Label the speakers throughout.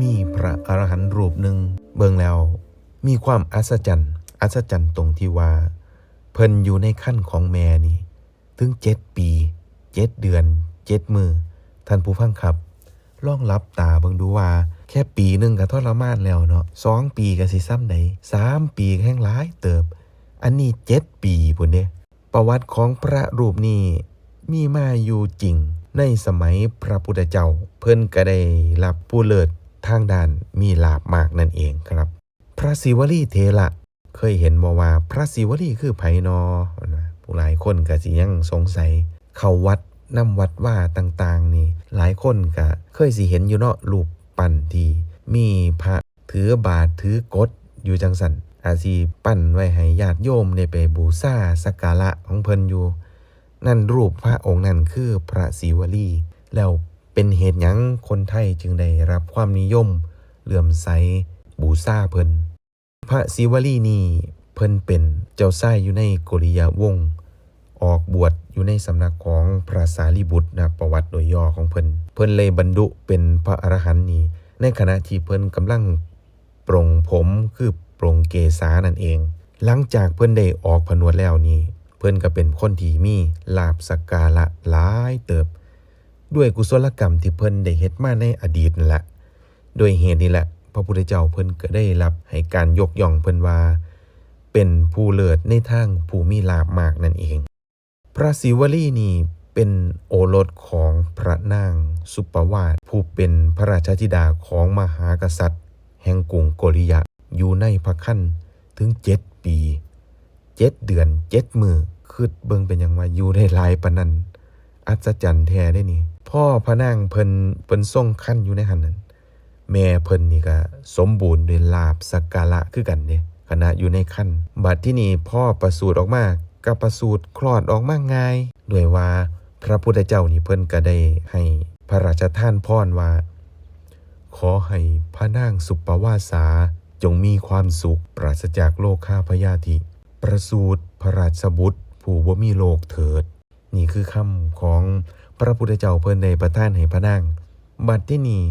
Speaker 1: มีพระอรหันต์รูปหนึ่งเบิ่งแล้ว มีความอัศจรรย์อัศจรรย์ตรงที่ว่า เพิ่นอยู่ในขั้นของแม่นี่ ถึงเจ็ดปีเจ็ดเดือนเจ็ดมือท่านผู้ฟังครับลองรับตาเบิ่งดูว่า แค่ปีหนึ่งก็ทรมานแล้วเนาะสองปีก็สิซ้ำใดสามปีแห้งหลายเติบ อันนี้เจ็ดปีพุ่นเด้ประวัติของพระรูปนี้มีมาอยู่จริงในสมัยพระพุทธเจ้า เพิ่นก็ได้รับผู้เลิศ ทางด้านมีลาบมากนั่นเองครับ พระศิวลีเทระเคยเห็นบ่ว่าพระศิวลีคือไผนอนะผู้หลายคนก็สิยังสงสัย เข้าวัดนำวัดว่าต่างๆ นี่ หลายคนก็เคยสิเห็นอยู่เนาะรูปปั้นที่มีพระถือบาทถือกฎอยู่จังสันอาจสิปั้นไว้ให้ญาติโยมได้ไปบูชาสักการะของเพิ่นอยู่ นั่นรูปพระองค์นั้นคือพระศิวลีแล้ว เป็นเหตุหยังคนไทยจึงได้รับความนิยมเลื่อมใสบูชาเพิ่น พระศิวลีนี่เพิ่นเป็นเจ้าชายอยู่ในกุริยาวงศ์ออกบวชอยู่ในสำนักของพระสารีบุตรนะประวัติโดยย่อของเพิ่น เพิ่นเลยบรรดุเป็นพระอรหันต์นี่ ในขณะที่เพิ่นกำลังปรงผมคือปรงเกศานั่นเอง หลังจากเพิ่นได้ออกผนวดแล้วนี่ เพิ่นก็เป็นคนที่มีลาบสักการะหลายเติบ ด้วยกุศลกรรมที่เพิ่นได้เฮ็ดมาในอดีตนั่นแหละโดยเหตุนี้แหละพระพุทธเจ้าเพิ่นก็ได้รับให้การยกย่องเพิ่นว่า เป็นผู้เลิศในทางผู้มีลาบมากนั่นเอง พระศิวลีนี่เป็นโอรสของพระนางสุปวาทผู้เป็นพระราชธิดาของมหากษัตริย์ แห่งกรุงโกริยะอยู่ในพระคันถึงเจ็ดปีเจ็ดเดือนเจ็ดมือคือเบิ่งเป็นอย่างว่าอยู่ได้หลายปานนั้นอัศจรรย์แท้ได้นี่ พ่อพระนางเพิ่นเพิ่นทรงคันอยู่ในหันนั้นแม่เพิ่นนี่ก็สมบูรณ์ด้วยลาบสักการะคือกันเด้ขณะอยู่ในคันบัดที่นี่พ่อประสูติออกมาก็ประสูติคลอดออกมาง่ายด้วยว่าพระพุทธเจ้านี่เพิ่นก็ได้ให้พระราชทานพรว่า ขอให้พระนางสุปวาสาจงมีความสุขปราศจากโรคข้าพยาธิ ประสูติพระราชบุตร ผู้บ่มีโรคเถิด นี่คือคำของ พระพุทธเจ้าเพิ่นได้ประทานให้พระนางบัดที่นี่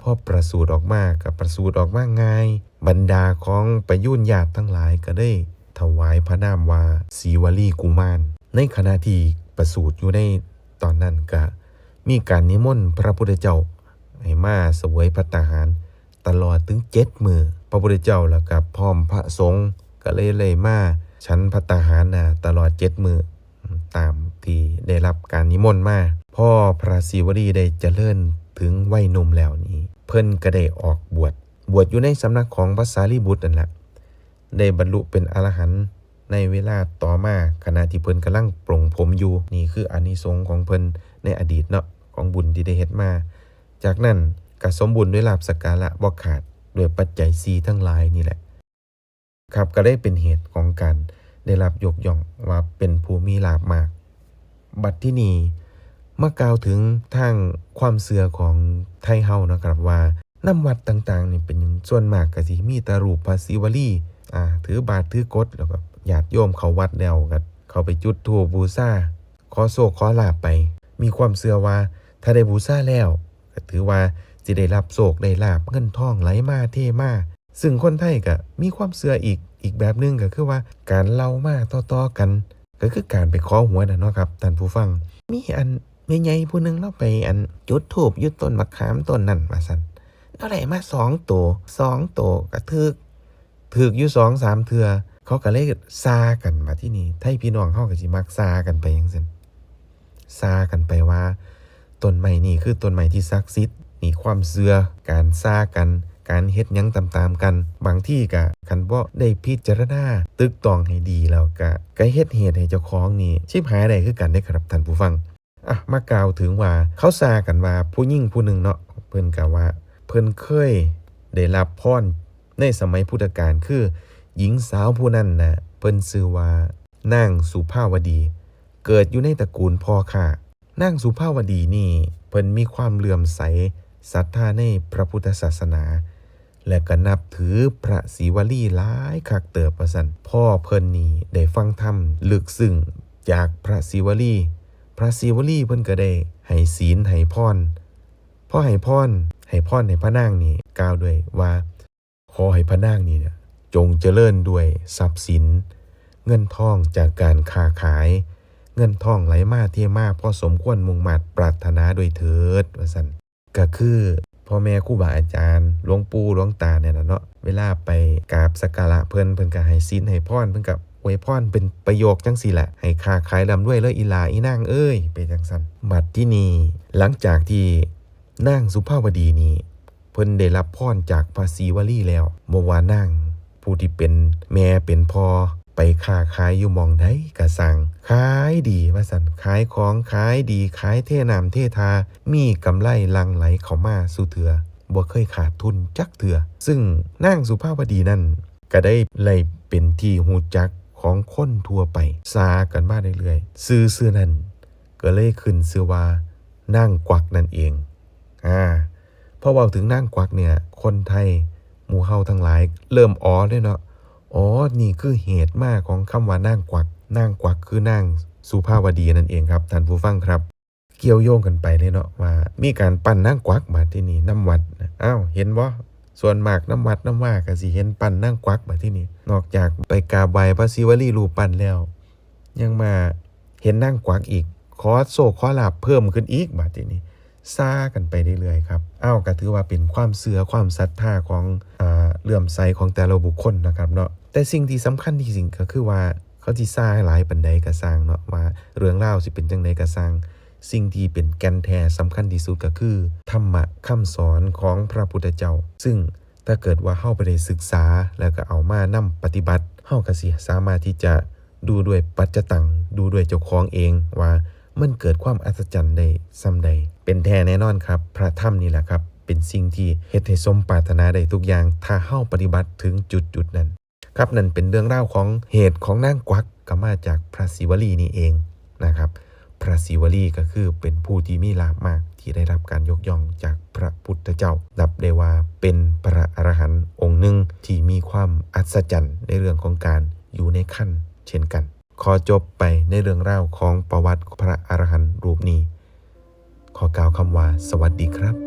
Speaker 1: พอประสูติออกมากับประสูติออกมาง่าย บรรดาของประยุนญาติทั้งหลายก็ได้ถวายพระนามว่าสีวลีกุมาร ในขณะที่ประสูติอยู่ในตอนนั้นก็มีการนิมนต์พระพุทธเจ้าให้มาเสวยพระตาหาร ตลอดถึงเจ็ดมือพระพุทธเจ้าแล้วกับพร้อมพระสงฆ์ก็เลยเลยมาฉันพระตาหารนะตลอดเจ็ดมือตาม ที่ได้รับการนิมนต์มาพ่อพระศิวลีได้เจริญถึงวัยหนุ่มแล้วนี้ เพิ่นก็ได้ออกบวชบวชอยู่ในสำนักของพระสารีบุตรนั่นแหละได้บรรลุเป็นอรหันต์ในเวลาต่อมาขณะที่เพิ่นกำลังปลงผมอยู่นี่คืออานิสงส์ของเพิ่นในอดีตเนาะของบุญที่ได้เฮ็ดมา จากนั้นก็สมบูรณ์ด้วยลาบสกการะบ่ขาดด้วยปัจจัยสีทั้งหลายนี่แหละ ครับก็ได้เป็นเหตุของการได้รับยกย่องว่าเป็นผู้มีลาบมาก บัดที่นี้เมื่อกล่าวถึงทางความเสื่อของไทยเฮานะครับว่าน้ำวัดต่างๆนี่เป็นหยังส่วนมากก็สิมีแตรูปพระศิวลีอ่าถือบาทถือกฎแล้วก็ญาติโยมเขาวัดแล้วก็เขาไปจุดธูปบูชาขอโศกขอลาบไป มีความเสื่อว่าถ้าได้บูชาแล้วก็ถือว่าจะได้รับโศกได้ลาบเงินทองไหลมาเทมาซึ่งคนไทยก็มีความเสื่ออีกอีกแบบหนึงก็คือว่าการเล่ามาต่อๆกัน ก็คือการไปขอหวยนะเนาะครับท่านผู้ฟัง มีอันแม่ใหญ่ผู้หนึงเราไปอันจุดทูบยุดต้นมะขามต้นนั่นมาสันเราได้มาสองตัวสองตัวก็ถึกถึกอยู่สองสามเทือ เขาก็เลยซากันมาที่นี่ไทยพี่น้องเขาก็สิมักซากันไปอย่างเช่นซากันไปว่าต้นไม้นี่คือต้นไม้ที่ศักดิ์สิทธิ์มีความเชื่อการซากัน การเฮ็ดยังตามๆกัน บางที่ก็คันบ่ได้พิจารณาตึกตองให้ดีแล้วก็ก็เฮ็ดเหตุให้เจ้าของนี่ชิบหายได้คือกันได้ครับท่านผู้ฟังอะมากล่าวถึงว่าเขาซากันว่าผู้หญิงผู้หนึ่งเนาะเพิ่นก็ว่า เพิ่นเคยได้รับพรในสมัยพุทธกาลคือ หญิงสาวผู้นั้นน่ะเพิ่นชื่อว่านางสุภาวดี เกิดอยู่ในตระกูลพ่อค่ะ นางสุภาวดีนี่ เพิ่นมีความเลื่อมใสศรัทธาในพระพุทธศาสนา และก็นับถือพระศิวลีหลายคักเติบประสันพ่อเพิ่นนี่ได้ฟังธรรมลึกซึ้งจากพระศิวลี พระศิวลีเพิ่นก็ได้ให้ศีลให้พรพ่อให้พรให้พรให้พระนางนี่กล่าวด้วยว่าขอให้พระนางนี่เนี่ยจงเจริญด้วยทรัพย์สิน เงินทองจากการค้าขาย เงินทองไหลมาเทมาพอสมควรมุ่งมัดปรารถนาโดวยเถิดว่าซั่นก็คือ พ่อแม่ครูบาอาจารย์หลวงปู่หลวงตาเนี่ยนะเนาะเวลาไปกราบสักการะเพิ่นเพิ่นก็ให้ศีลให้พรเพิ่นก็อวยพรเป็นประโยคจังซี่แหละ ให้ค้าขายร่ำรวยเลยอีลาอีนางเอ้ยไปจังซั่นบัดที่นี่หลังจากที่นางสุภาพวดีนี่เพิ่นได้รับพรจากพระศรีวลีแล้วบ่อว่านางผู้ที่เป็นแม่เป็นพ่อ ไปค้าขายอยู่มองใดก็สั่งขายดีว่าซั่นขายของขายดีขายเทน้ำเททา มีกำไรลังไหลเข้ามาสู่เถือบ่เคยขาดทุนจักเถือ ซึ่งนางสุภาพดีนั่น ก็ได้เลยเป็นที่หูจักของคนทั่วไปซากันมาเรื่อยๆซื้อซื้อนั้นก็เลยขึ้นชื่อว่านางกวักนั่นเองอ่าพอเว้าถึงนางกวักเนี่ย คนไทยหมู่เฮาทั้งหลาย เริ่มอ๋อได้เนาะ อ๋อ นี่คือเหตุมาของคำว่านางกวักนางกวักคือนางสุภาวดีนั่นเองครับท่านผู้ฟังครับ เกี่ยวโยงกันไปเลยเนาะว่า มีการปั้นนางกวักมาที่นี่น้ำวัดอ้าวเห็นบ่ส่วนมากน้ำวัดน้ำว่าก็สิเห็นปั้นนางกวักมาที่นี่นอกจากไปกราบไหว้พระศิวลีรูปปั้นแล้ว ยังมาเห็นนางกวักอีก ขอโศกขอลาบเพิ่มขึ้นอีกบาที่นี้ซ่ากันไปเรื่อยๆครับอ้าวก็ถือว่าเป็นความเสื่อความศรัทธาของอ่าเลื่อมใสของแต่ละบุคคลนะครับเนาะ แต่สิ่งที่สำคัญที่สิ่งก็คือว่าเขาที่ซ่างหลายปันใดก็สร้างเนาะว่าเรื่องเล่าสิเป็นจังใดก็สร้าง สิ่งที่เป็นแกนแท้สำคัญที่สุดก็คือ ธรรมะคำสอนของพระพุทธเจ้า ซึ่งถ้าเกิดว่าเฮาไปได้ศึกษาแล้วก็เอามานำปฏิบัติเฮาก็สิสามารถที่จะดูด้วยปัจจตังดูด้วยเจ้าของเองว่ามันเกิดความอัศจรรย์ได้ซ้ำใด เป็นแท้แน่นอนครับ พระธรรมนี่แหละครับ เป็นสิ่งที่เฮ็ดให้สมปรารถนาได้ทุกอย่าง ถ้าเฮาปฏิบัติถึงจุดจุดนั้น ครับนั่นเป็นเรื่องเล่าของเหตุของนางกวักก็มาจากพระศิวลีนี่เองนะครับ พระศิวลีก็คือเป็นผู้ที่มีลาภมากที่ได้รับการยกย่องจากพระพุทธเจ้า นับได้ว่าเป็นพระอรหันต์องค์หนึ่งที่มีความอัศจรรย์ในเรื่องของการอยู่ในขั้นเช่นกัน ขอจบไปในเรื่องเล่าของประวัติพระอรหันต์รูปนี้ ขอกล่าวคำว่าสวัสดีครับ